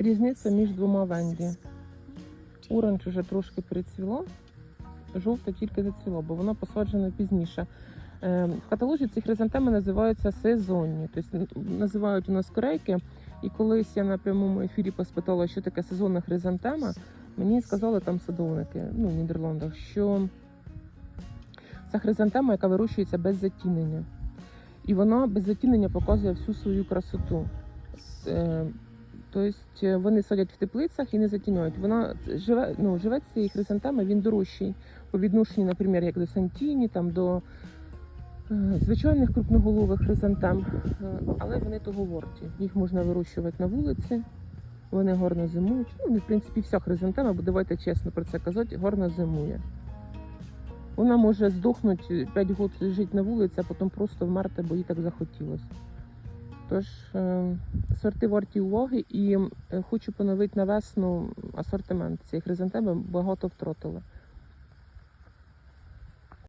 Різниця між двома венді. Оранж вже трошки перецвіло, жовте тільки зацвіло, бо воно посаджено пізніше. Е, В каталозі ці хризантеми називаються сезонні, тобто називають у нас корейки. І колись я на прямому ефірі поспитала, що таке сезонна хризантема, мені сказали там садовники, ну в Нідерландах, що це хризантема, яка вирощується без затінення. І вона без затінення показує всю свою красоту. Е, Тобто вони садять в теплицях і не затіняють. Вона живе, ну, живе цієї хризантеми, він дорожчий по відношенню, наприклад, як до Сантіні, там, до е, звичайних крупноголових хризантем. Е, Але вони того варті. Їх можна вирощувати на вулиці, вони гарно зимують. Ну, в принципі, вся хризантема, бо давайте чесно про це казати, гарно зимує. Вона може здохнути 5 років жити на вулиці, а потім просто вмерти, бо їй так захотілося. Тож е, сорти варті уваги і е, хочу поновити на весну асортимент Ці хризантеми багато втратили.